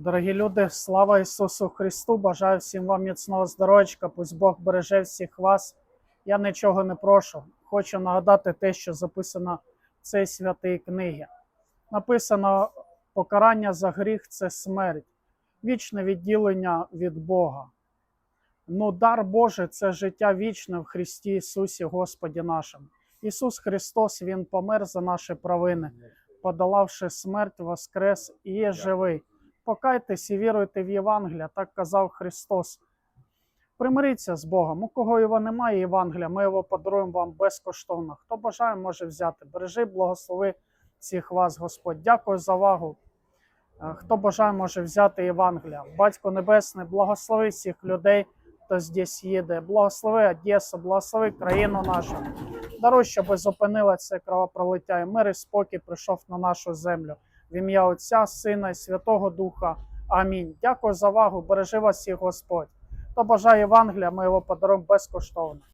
Дорогі люди, слава Ісусу Христу! Бажаю всім вам міцного здоров'ячка. Пусть Бог береже всіх вас. Я нічого не прошу. Хочу нагадати те, що записано в цій святій книгі. Написано: покарання за гріх це смерть, вічне відділення від Бога. Ну, дар Божий це життя вічне в Христі Ісусі Господі нашому. Ісус Христос, Він помер за наші провини, подолавши смерть, воскрес і є живий. Покайтесь і віруйте в Євангелія, так казав Христос. Примиріться з Богом. У кого його немає Євангелія, ми його подаруємо вам безкоштовно. Хто бажає, може взяти. Бережи, благослови всіх вас, Господь. Дякую за увагу. Е, Хто бажає, може взяти Євангелія. Батько Небесний, благослови всіх людей, хто здесь їде. Благослови Одесу, благослови країну нашу. Даруй, щоб зупинила це кровопролиття, і мир і спокій прийшов на нашу землю. В ім'я Отця, Сина і Святого Духа. Амінь. Дякую за увагу. Бережи вас всіх Господь. Хто бажає Євангелія, ми його подаруємо безкоштовно.